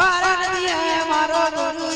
પારણ દિયા મારો ગુરુ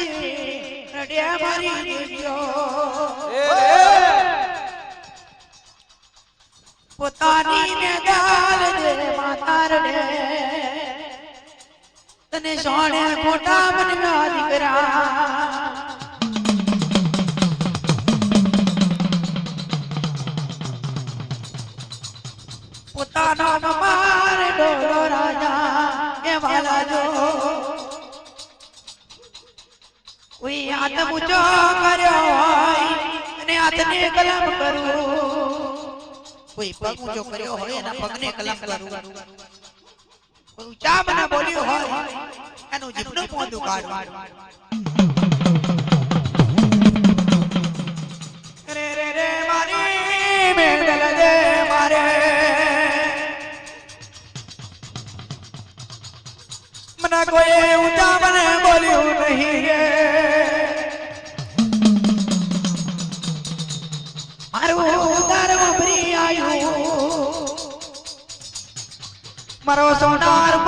મારી રડ્યા મારી પોતાની ને ગાલ દે માતા રડે તને સોણે ખોટા બનવા દીકરા પોતાનો મારે ડોલો રાજા એ વાલા જો હાથ ઊંચો કર્યો હોય અને હાથને કલમ કરું. કોઈ પગ ઊંચો કર્યો હોય એના પગને કલમ કરું. ઊંચા મને બોલ્યો હોય એનું જીભનું પોંદું કાઢ. మరో సోటారు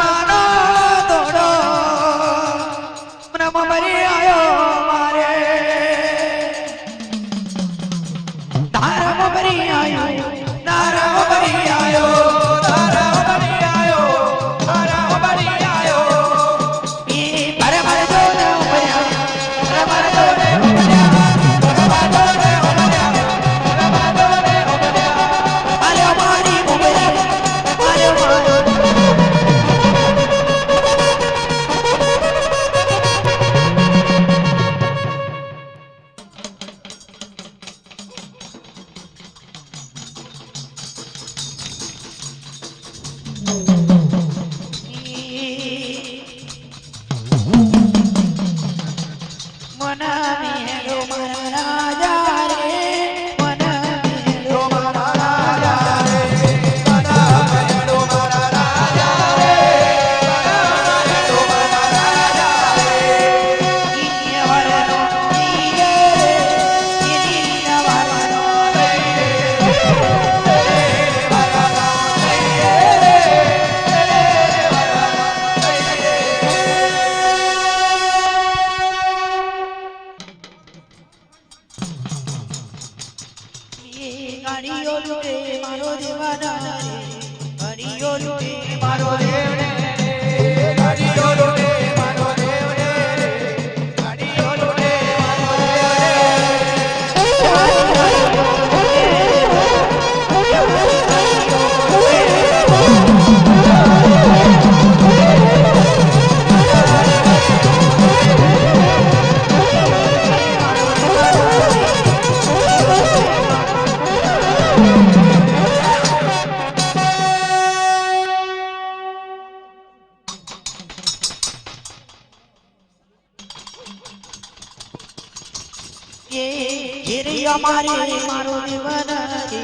અમારી મારો જીવન છે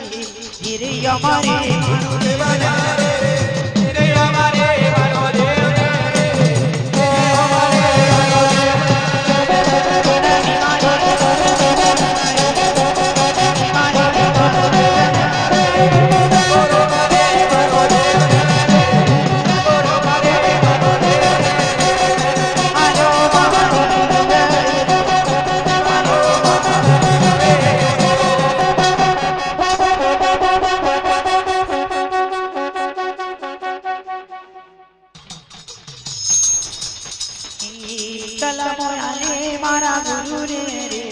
ધીરે અમારી કલમો આલે મારા ગુરુ રે રે